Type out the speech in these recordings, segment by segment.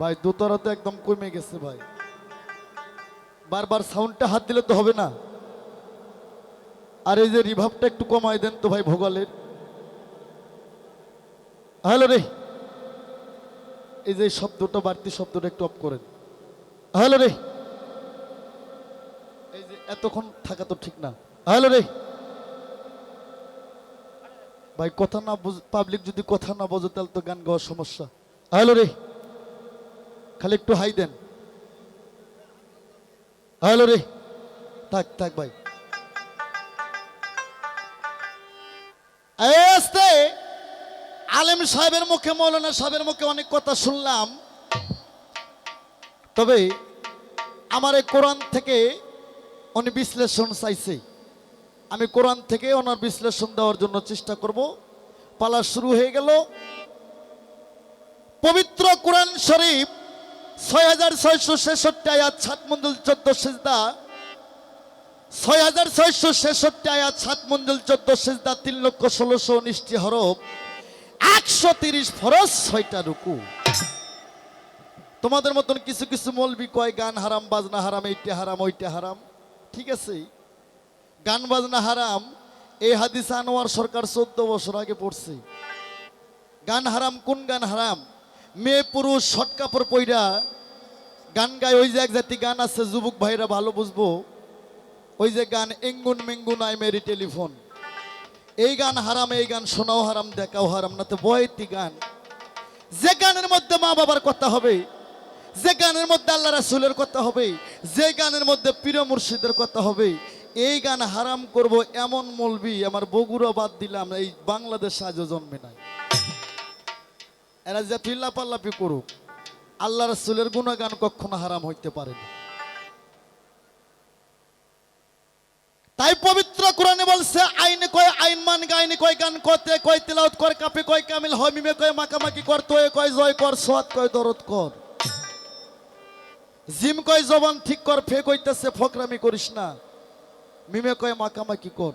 ভাই দোতারা তো একদম কমে গেছে ভাই। বারবার সাউন্ডটা হাত দিলে তো হবে না। আর এই যে রিভাবটা একটু কমাই দেন তো ভাই ভোগালের। হ্যালো রে। এই যে শব্দটা বাড়তি শব্দটা একটু অফ করেন। হ্যালো রে। এই যে এতক্ষণ থাকা তো ঠিক না। হ্যালো রে। ভাই, কথা না বুঝ পাবলিক যদি কথা না বোঝে তাহলে তো গান গাওয়ার সমস্যা। হ্যালো রে। খালি একটু হাই দেন। হ্যালো রে। থাক থাক ভাই। আস্তে। আলেম সাহেবের মুখে, মৌলানা সাহেবের মুখে অনেক কথা শুনলাম। তবে আমার এই কোরআন থেকে উনি বিশ্লেষণ চাইছে। আমি কোরআন থেকে ওনার বিশ্লেষণ দেওয়ার জন্য চেষ্টা করব। পালা শুরু হয়ে গেল। পবিত্র কোরআন শরীফ ছয় হাজার ছয়শো ছেষট্টি আয়াত সাত সেজদা। ছয় সাত তিন লক্ষ ছয়টা তোমাদের মতন কিছু কিছু মলবি কয়, গান হারাম, বাজনা হারাম, এইটা হারাম, ওইটা হারাম? ঠিক আছে। গান, বাজনা হারাম, এই হাদিস আনোয়ার সরকার চোদ্দ বছর আগে পড়ছে। গান হারাম, কোন গান হারাম? মেয়ে পুরুষ শর্ট কাপড় পইরা গান গায়, ওই যে এক জাতি গান আছে, যুবক ভাইরা ভালো বুঝব। ওই যে গান, এঙ্গুন মেঙ্গুন আই মেরি টেলিফোন। এই গান হারাম, এই গান শোনাও হারাম, দেখাও হারাম, না তো বয়তি গান। যে গানের মধ্যে মা বাবার কথা হবে, যে গানের মধ্যে আল্লাহ রাসুলের কথা হবে, যে গানের মধ্যে প্রিয় মুর্শিদের কথা হবে, এই গান হারাম করব এমন মলবি, আমার বগুড়া বাদ দিলাম, এই বাংলাদেশ আজও জন্মে নাই। এরা যে পিল্লা পাল্লাপি করুক, আল্লাহ রাসুলের গুণাগান কখনো হারাম হইতে পারে না। তাই পবিত্র কোরআনে বলছে, আইনে কয় আইন মান গাইনে কয় গান কতে কয় তিলাওত কর, কাপে কয় কামিল হয় মিমে কয় মাকামাকি কর, তোয়ে কয় জয় কর সোয়াত কয় দরদ কর। জিম কয় জবান ঠিক কর ফে কইতেছে ফকরামি করিস না। মিমে কয় মাকামাকি কর।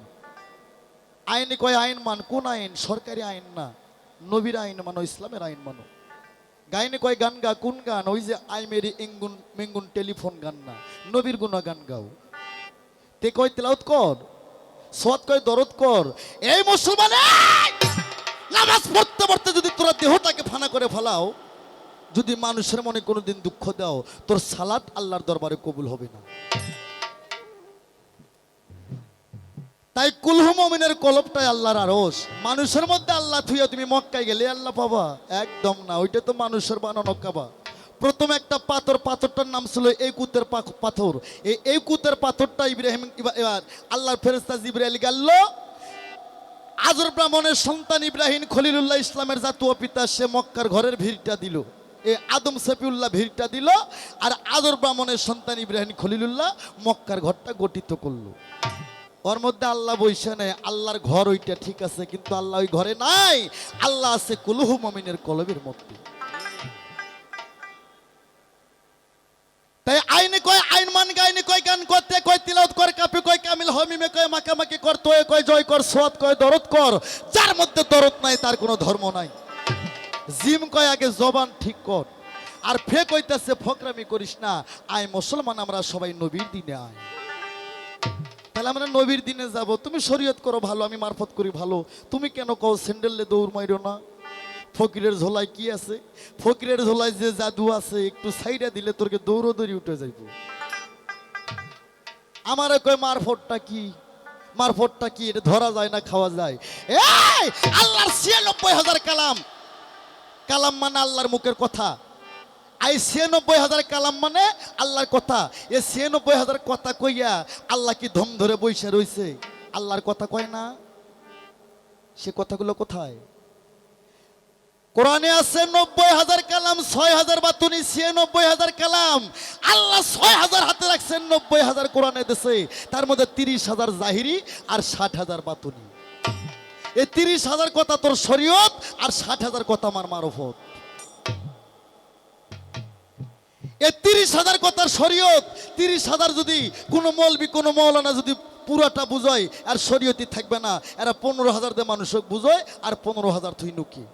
আইনে কয় আইন মান, কোন আইন? সরকারি আইন না। নবীর আইন মানো, ইসলামের আইন মানো। গাইনে কয় গান গা, কোন গান? ওই যে আই মেরি এঙ্গুন মেঙ্গুন টেলিফোন গান না। নবীর গুণা গান গাও। তে কয় তেলাউত কর সৎ কয় দরদ কর। এই মুসলমান! নামাজ পড়তে পড়তে যদি তোরা দেহটাকে ফানা করে ফেলাও, যদি মানুষের মনে কোনোদিন দুঃখ দাও, তোর সালাত আল্লাহর দরবারে কবুল হবে না। তাই কুলহু মমিনের কলবটাই আল্লাহর আরস মানুষের মধ্যে আল্লাহ থুইয়া তুমি মক্কায় গেলে আল্লাহ পাবা। একদম না, ওইটা তো মানুষের বানানো কাবা। প্রথম একটা পাথর, পাথরটার নাম ছিল এই কুতের পাথর। এই কুতের পাথরটা ইব্রাহিম আল্লাহর ফেরেস্তা জিব্রাইল গেল আজর ব্রাহ্মণের সন্তান ইব্রাহিম খলিলুল্লাহ ইসলামের জাতীয় পিতা, সে মক্কার ঘরের ভিড়টা দিল। এ আদম সফিউল্লাহ ভিড়টা দিল, আর আদর ব্রাহ্মণের সন্তান ইব্রাহিম খলিলুল্লাহ মক্কার ঘরটা গঠিত করল। ওর মধ্যে আল্লাহ বৈশা নেই, আল্লাহর ঘর ওইটা ঠিক আছে, কিন্তু আল্লাহ ওই ঘরে নাই। আল্লাহ আছে কুলুহু মমিনের কলবের মধ্যে। তাই আইনে কয়, আইন মান গাইনে কয়, গান করতে, কয় তিলাওত কর, কাপি কয়, কামিল হমিমে কয় মাকামাকি কর, তোয়ে কয়, জয় কর সোয়াত কয়, দরদ কর। যার মধ্যে দরদ নাই, তার কোনো ধর্ম নাই। জিম কয়, আগে জবান ঠিক কর। আর ফে কইতাছে ফকরামি করিস না। আয় মুসলমান, আমরা সবাই নবীর দিনে আয়। তাহলে আমরা নবীর দিনে যাব। তুমি শরীয়ত করো ভালো, আমি মারফত করি ভালো। তুমি কেন কও স্যান্ডেলে দৌড় মাইরো না? ফকিরের ঝোলায় কি আছে? ফকিরের ঝোলায় যে জাদু আছে, একটু সাইডে দিলে তোরকে দৌড়ো দৌড়ি উঠে যাইব। আমার কয়, মারফতটা কি? মারফতটা কি? এটা ধরা যায় না, খাওয়া যায়? এই, আল্লাহর ছিয়ানব্বই হাজার কালাম। কালাম মানে আল্লাহর মুখের কথা। আই ছিয়ানব্বই হাজার কালাম মানে আল্লাহর কথা। এ ছিয়ানব্বই হাজার কথা কইয়া আল্লাহ কি ধম ধরে বইসে রইছে? আল্লাহর কথা কয় না। সে কথাগুলো কোথায়? কোরআনে আছে নব্বই হাজার কালাম, ছয় হাজার বাতুনি, ছিয়ানব্বই হাজার কালাম। আল্লাহ ছয় হাজার হাতে রাখছেন, নব্বই হাজার কোরআনে দেশে তার মধ্যে তিরিশ হাজার জাহিরি আর ষাট হাজার বাতুনি। এই তিরিশ হাজার কথা তোর শরীয়ত আর ষাট হাজার কথা আমার মারফত। এই তিরিশ হাজার কথার শরীয়ত, তিরিশ হাজার যদি কোনো মৌলবি, কোনো মৌলানা যদি পুরাটা বুঝয়, আর শরীয়তি থাকবে না। এরা পনেরো হাজার দিয়ে মানুষক বুঝয়, আর পনেরো হাজার তুই নুকি।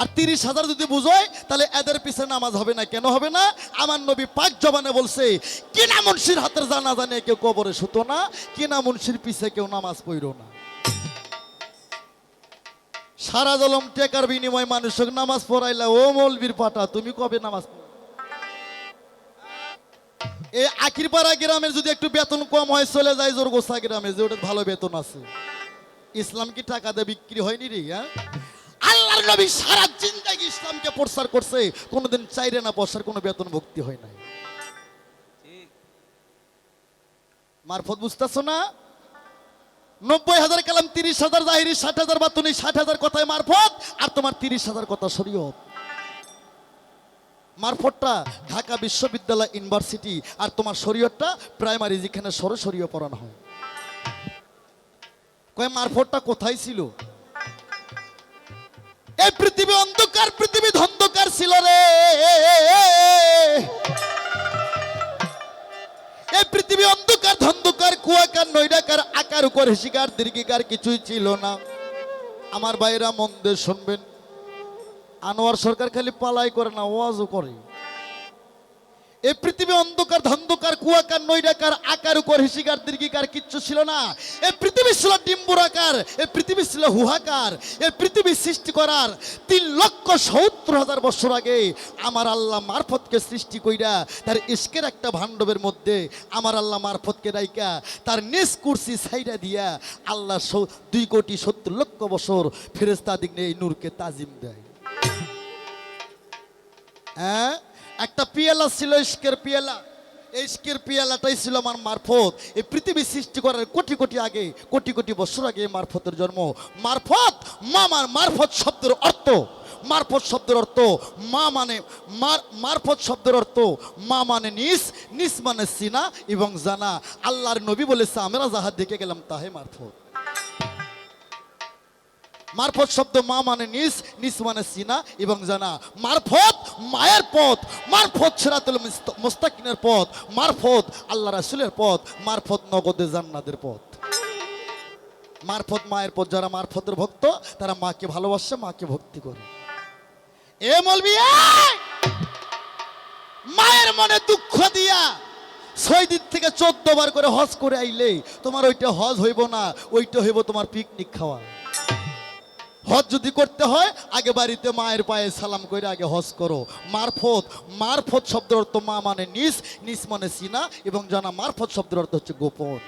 আর তিরিশ হাজার যদি বুঝোয়, তাহলে এদের পিছে নামাজ হবে না, কেন হবে না? আমার নবী পাক জবানে বলছে, কিনা মুন্সির হাতের জানা জানে কেউ কবরে শুতো না, কিনা মুন্সির পিছে কেউ নামাজ পড়ো না। সারা জলম টেকার বিনিময় মানুষকে নামাজ পড়াইলা, ও মৌলবীর পাটা, তুমি কবে নামাজ? এই আকিরপাড়া গ্রামের যদি একটু বেতন কম হয়, চলে যায় জোরগোসা গ্রামে, যে ওটা ভালো বেতন আছে। ইসলাম কি টাকা দিয়ে বিক্রি হয়নি রে হ্যাঁ? আল্লাহর নবী সারা জিন্দাগি ইসলামকে প্রচার করছে, কোনোদিন চাইরে না বসার কোনো বেতন ভক্তি হয় নাই। মারফত বুঝতেছো না? নব্বই হাজার কালাম, তিরিশ হাজার জাহিরি, ষাট হাজার বা তুমি ষাট হাজার কথায় মারফত, আর তোমার তিরিশ হাজার কথা শরীয়ত। মারফতটা ঢাকা বিশ্ববিদ্যালয় ইউনিভার্সিটি আর তোমার শরীয়তটা প্রাইমারি, যেখানে সরসরীয় পড়ানো হয়। কয়, মারফতটা কোথায় ছিল? এই পৃথিবী অন্ধকার, পৃথিবী ধন্ধকার ছিল রে। এই পৃথিবী অন্ধকার, ধন্ধকার, কুয়াকার, নৈরাকার, আকার, উপর হিসিকার, দীর্ঘিকার কিছুই ছিল না। আমার ভাইরা মন শুনবেন। আনোয়ার সরকার খালি পালাই করে না, ওয়াজও করে। এই পৃথিবী অন্ধকার, ধন্ধকার, কুয়াকার, নৈরাকার আকার উপর হিসিকার, দীর্ঘিকার, কিচ্ছু ছিল না। এই পৃথিবী ছিল ডিম্বুরাকার এই পৃথিবী ছিল হুহাকার এই পৃথিবী সৃষ্টি করার তিন লক্ষ সত্তর হাজার বছর আগে আমার আল্লাহ মারফতকে সৃষ্টি কইরা তার ইস্কের একটা ভাণ্ডবের মধ্যে আমার আল্লাহ মারফতকে রাইকা তার নিজ কুর্সি সাইডা দিয়া আল্লাহ দুই কোটি সত্তর লক্ষ বছর ফেরেস্তা দিক এই নূরকে তাজিম দেয়। হ্যাঁ? একটা পিয়ালা ছিল ইস্কের পিয়ালা। ইস্কের পিয়ালাটাই ছিল আমার মারফত। এই পৃথিবী সৃষ্টি করার কোটি কোটি আগে, কোটি কোটি বছর আগে মারফতের জন্ম। মারফত মামার মারফত শব্দের অর্থ। মারফত শব্দের অর্থ, মা মানে মারফত শব্দের অর্থ, মা মানে নিস নিস মানে সিনা এবং জানা। আল্লাহর নবী বলেছে, আমরা যাহা দেখে গেলাম তাহে মারফত। মারফত শব্দ মা মানে নিস নিস মানে সিনা এবং জানা। মারফত মায়ের পথ, মারফত সেরাতুল মোস্তাকিনের পথ, মারফত আল্লাহ রাসুলের পথ, মারফত নগদে জান্নাতের পথ। মারফত মায়ের পথ, যারা মারফতের ভক্ত, তারা মাকে ভালোবাসে, মাকে ভক্তি করে। এ মলবি! মায়ের মনে দুঃখ দিয়া ছয় দিন থেকে চোদ্দ বার করে হজ করে আইলে তোমার ওইটা হজ হইব না, ওইটা হইব তোমার পিকনিক খাওয়া। হজ যদি করতে হয়, আগে বাড়িতে মায়ের পায়ে সালাম করে আগে হজ করো। মারফত মারফত শব্দের অর্থ মা মানে নিস নিস মানে সিনা, এবং জানা মারফত শব্দের অর্থ হচ্ছে গোপন।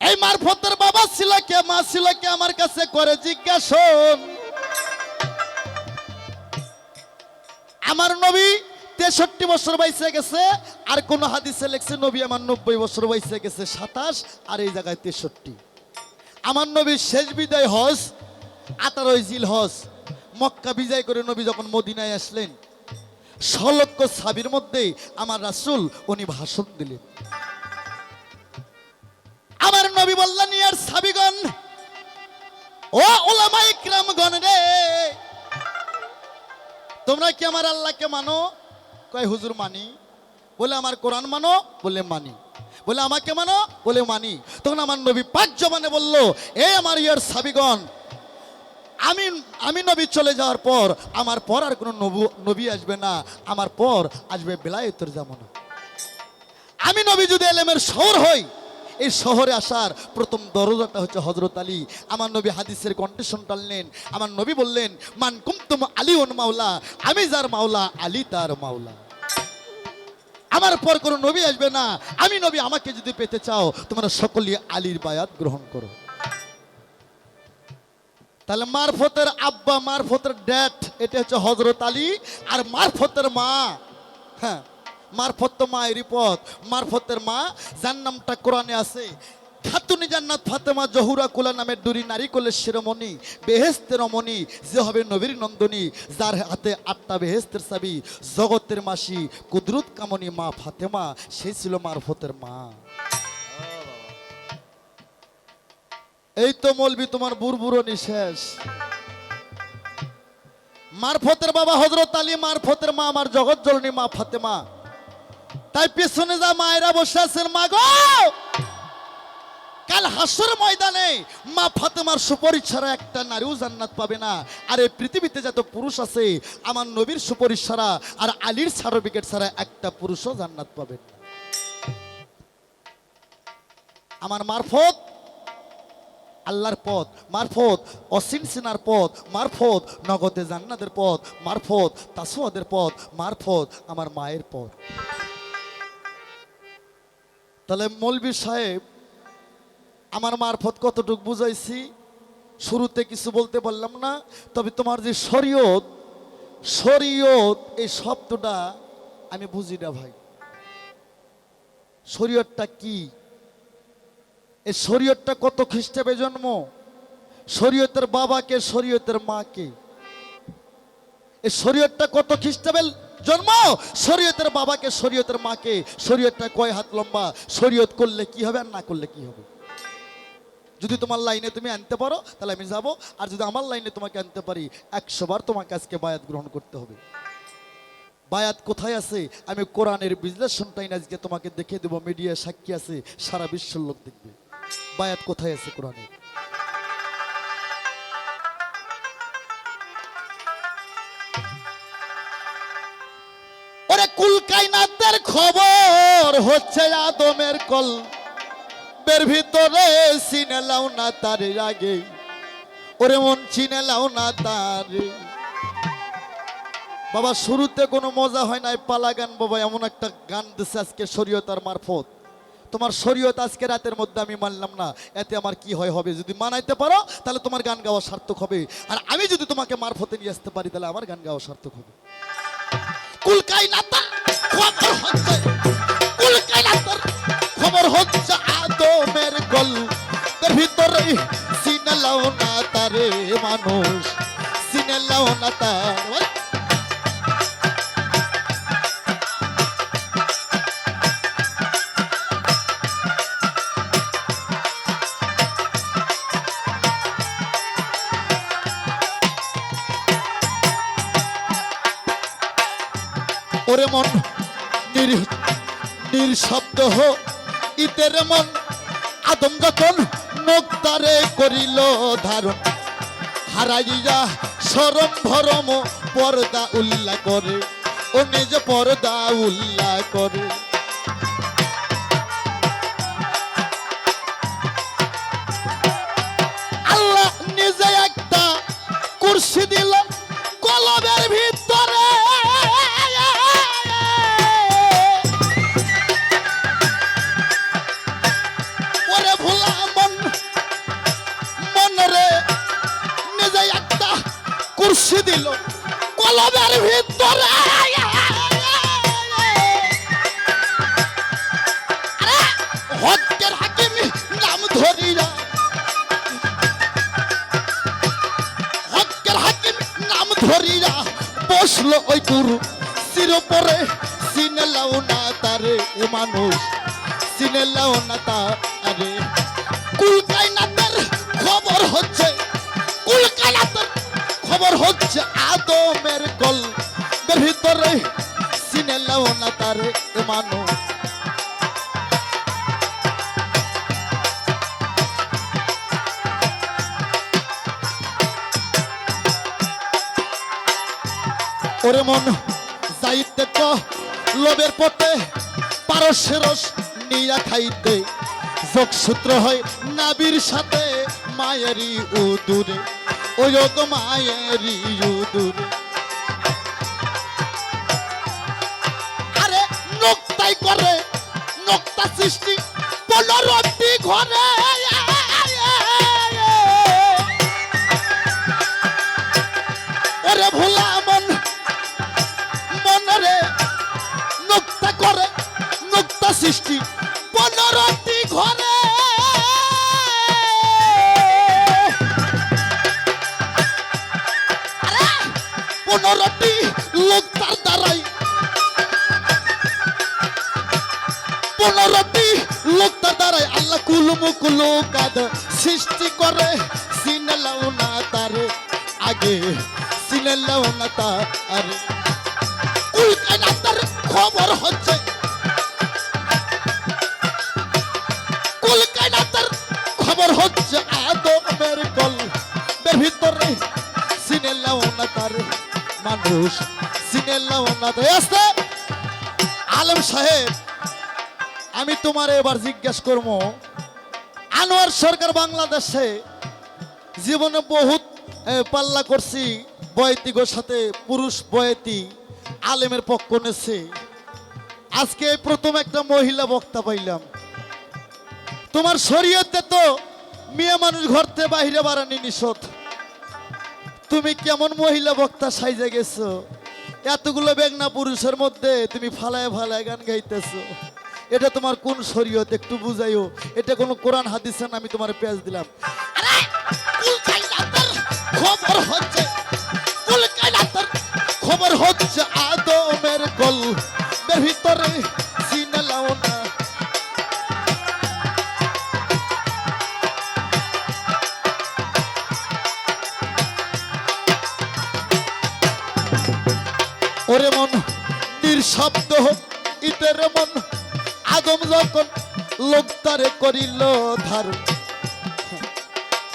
এই মারফতের বাবা ছিল কে মা ছিল কে আমার কাছে করে জিজ্ঞাসন আমার নবী তেষট্টি বছর বয়সে গেছে, আর কোন হাদিসে লেখছে নবী আমার নব্বই বছর বয়সে গেছে সাতাশ, আর এই জায়গায় তেষট্টি। আমার নবীর শেষ বিদায় হজ, আঠারোই জিল হজ। মক্কা বিজয় করে নবী যখন মদিনায় আসলেন সলক্ষ সাবির মধ্যে আমার রাসূল উনি ভাষণ দিলেন। আমার নবী বললেন, ইয়ার সাবিগণ, ও ওলামাই ক্রামগণ রে, তোমরা কি আমার আল্লাহকে মানো? কয়, হুজুর মানি? বলে, আমার কোরআন মানো? বলে, মানি। বলে, আমাকে মানো? বলে, মানি। তখন আমার নবী পাঁচ জবানে বলল, এ আমার ইয়ার সাবিগণ, আমি আমি নবী চলে যাওয়ার পর আমার পর আর কোনো নবু, নবী আসবে না। আমার পর আসবে বেলায়েতের জামানা। আমি নবী যদি এলেমের শহর হই এই শহরে আসার প্রথম দরজাটা হচ্ছে হজরত আলী। আমার নবী হাদিসের কন্ডিশন টানলেন আমার নবী বললেন, মান কুমতুম আলী ওন মাওলা, আমি যার মাওলা, আলী তার মাওলা। আমার পর কোনো নবী আসবে না। আমি নবী, আমাকে যদি পেতে চাও, তোমরা সকলেই আলীর বায়াত গ্রহণ করো। তাহলে মারফতের আব্বা, মারফতের ড্যাড, এটা হচ্ছে হজরত আলী, আর মারফতের মা। হ্যাঁ। মারফত তো মায়েরই পথ মারফতের মা, যার নামটা কোরআনে আছে, খাতুনি জান্নাত ফাতেমা জহুরা কুলা নামের দুরি নারী কোলের শিরোমণি, বেহেস্তের রমণী যে হবে নবীর নন্দনী, যার হাতে আটটা বেহেস্তের চাবি, জগতের মাসি, কুদরত কামনি মা ফাতেমা, সেই ছিল মারফতের মা। এই তো মলবি তোমার বুড়বুড়নি শেষ। মারফতের বাবা হজরত আলী, মারফতের মা আমার জগৎ জননী মা ফাতেমা। তাই পেছনে যা মায়েরা বসে আছেন, মা গো! কাল হাসর ময়দানে মা ফাতেমার সুপারিশ ছাড়া একটা নারীও জান্নাত পাবে না। আর এই পৃথিবীতে যত পুরুষ আছে, আমার নবীর সুপারিশ ছাড়া আর আলীর সার্টিফিকেট ছাড়া একটা পুরুষও জান্নাত পাবে না। আমার মারফত, আল্লাহর পথ, মারফত, অসীম সিনার পথ, মারফত, নগদে জান্নাতের পথ, মারফত তাসুয়াদের পথ, মারফত, আমার মায়ের পথ। তাহলে মৌলবী সাহেব, আমার মারফত কতটুকু বুঝাইছি? শুরুতে কিছু বলতে পারলাম না, তবে তোমার যে শরীয়ত শরীয়ত, এই শব্দটা আমি বুঝি না ভাই। শরীয়তটা কি? এই শরীয়তটা কত খ্রিস্টাবে জন্ম? শরীয়তের বাবাকে, শরীয়তের মাকে। এই শরীয়তটা কত খ্রিস্টাবেল জন্ম? শরীয়তের বাবাকে, শরীয়তের মাকে। শরীয়তটা কয় হাত লম্বা? শরীয়ত করলে কি হবে আর না করলে কি হবে? যদি তোমার লাইনে তুমি আনতে পারো, তাহলে আমি যাব। আর যদি আমার লাইনে তোমাকে আনতে পারি একশোবার তোমাকে আজকে বায়াত গ্রহণ করতে হবে। বায়াত কোথায় আছে? আমি কোরআনের বিশ্লেষণটাই আজকে তোমাকে দেখে দেবো মিডিয়া সাক্ষী আছে, সারা বিশ্বের লোক দেখবে। বায়াত কোথায় আছে কোরআনে ওরে কুলকাইনাতের খবর হচ্ছে আদমের কল। বের ভিতরে চিনে লাও না তার আগে ওরে মন চিনে লাও না তার। বাবা, শুরুতে কোনো মজা হয় নাই, পালা গান। বাবা, এমন একটা গান দিছে আজকে শরীয়তার মারফত। তোমার শরীয়ত আজকে রাতের মধ্যে আমি মানলাম না, এতে আমার কি হয় হবে? যদি মানাইতে পারো, তাহলে তোমার গান গাওয়া সার্থক হবে। আর আমি যদি তোমাকে মারফতে নিয়ে আসতে পারি, তাহলে আমার গান গাওয়া সার্থক হবে। কুলকাই নাতা খবর হচ্ছে। কুলকাই নাতার খবর হচ্ছে আদমের গল্পের ভিতরে সিনে লাও না তারে মানুষ। সিনে লাও না তার মন নিঃশব্দ হো ইতের মন আদম যখন নোক্তারে করিল ধারণ। হারাইয়া সরম ভরম পর্দা উল্লা করে, ও নিজ পর্দা উল্লা করে। বসল ওই গুরু। সির পরে সিনে লাও না তারে এ মানুষ। সিনে লাও না তারে কুলকাই নাতের খবর হচ্ছে কুলকাই নাতের খবর হচ্ছে আদমের গল। ভিতরে সিনে লাও না তারে এ মানুষ। ওরে মন, যাইতে ক লোভের পথে পারস্যের রস নিয়া খাইতে। যোগসূত্র হয় নাবির সাথে, মায়েরই উদুরে। ওই তো মায়েরই উদুরে। আরে নোক্তাই করে, নোক্তা সৃষ্টি পনেরোটি ঘরে। সৃষ্টি। পনেরোটি ঘরে। পনেরোটি লোক তার দ্বারাই। পনেরোটি লোক তার দ্বারাই আল্লাহ কুলুমু কুলু কাদ সৃষ্টি করে। সিনেলাও না তারে, আগে সিনেলাও না তারে। খবর হচ্ছে বের ভিতরে। সিনে না তার মানুষ, সিনে না তার। আসতে। আলম সাহেব, আমি তোমার এবার জিজ্ঞেস করব, আনোয়ার সরকার বাংলাদেশে জীবনে বহুত পাল্লা করছি, বয়তিগোর সাথে পুরুষ বয়তি আলেমের পক্ষ নেছে আজকে প্রথম একটা মহিলা বক্তা পাইলাম। তোমার শরীয়তে তো মেয়ে মানুষ ঘরতে বাহিরে বাড়ানি নিষদ তুমি কেমন মহিলা বক্তা সাইজে গেছো? এতগুলো বেগনা পুরুষের মধ্যে তুমি ফালায় ফালায় গান গাইতেছো। এটা তোমার কোন শরীয়ত একটু বুঝাইও। এটা কোনো কোরআন হাদিসে না আমি তোমার পেঁয়াজ দিলাম। খবর হচ্ছে খবর হচ্ছে আদমের কল ভিতরে নিঃশব্দ হোক ইতের মন। আদম যখন লোক তারে করিল ধারণ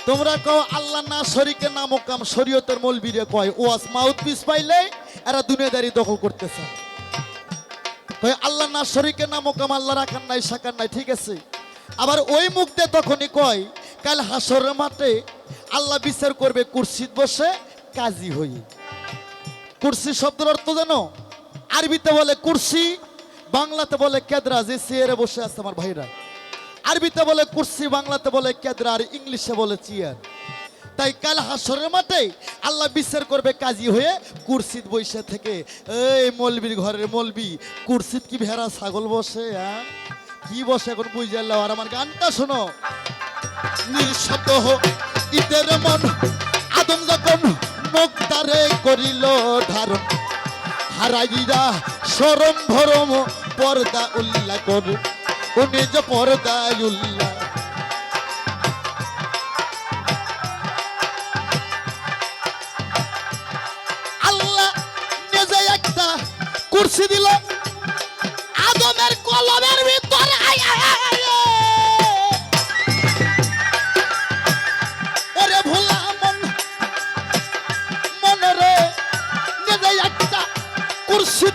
তোমরা কও, আল্লাহ না শরীকে নামক কাম শরীয়তের মলবিরে কয় ওয়াস মাউথ পিস পাইলে এরা দুনিয়াদারি দখল করতেছে। কয়, আল্লাহ না শরীকে নামক কাম আল্লাহ রাখার নাই, সাকার নাই, ঠিক আছে? আবার ওই মুখ দিয়ে তখনই কয়, কাল হাসরের মাঠে আল্লাহ বিচার করবে, কুর্সিত বসে কাজী হই। কুর্সি শব্দের অর্থ জানো? আরবিতে বলে কুর্সি, বাংলাতে বলে কেদরা, যে চেয়ারে বসে আছে আমার ভাইরা। আরবিতে বলে কুর্সি, বাংলাতে বলে কেদরা, আর ইংলিশে বলে চেয়ার। তাই কাল হাসরের মাঠে আল্লাহ বিচার করবে কাজী হয়ে কুর্সিত বসে থেকে। এই মলবির ঘরের মলবি, কুর্সিত কি ভেড়া, ছাগল বসে হ্যাঁ? কি বসে এখন বুঝে আর আমার গানটা শোনো। নিঃশব্দ ঈদের মন, আদম যখন মুক্তারে করিল ধারণ হারাইরা সরম ভরম পর্দা উল্লা কর। উনি যে পর্দা উল্লা। আল্লাহ একটা কুর্সি দিল। আদমের কলমের ভিতরে আয় আয়।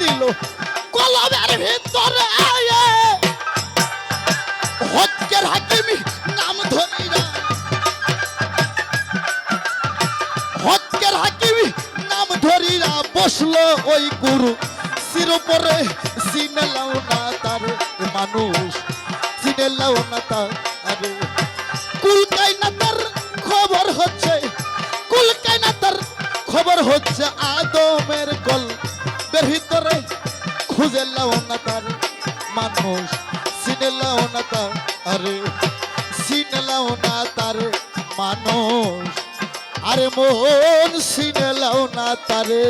দিল। কলমের ভিতরে হকের হাকিমি নাম ধরিরা হকের হাকিমি নাম ধরিরা বসল ওই গুরু। সির উপরে সিনে লাও না তার মানুষ। সিনে লাও না তার আরে। কুলকাই না তার খবর হচ্ছে। কুলকাই না তার খবর হচ্ছে আদমের মানুষ সিনে লাও না তার আরে সিনে লাও না তার মানুষ আরে মন সিনে লাও না তারে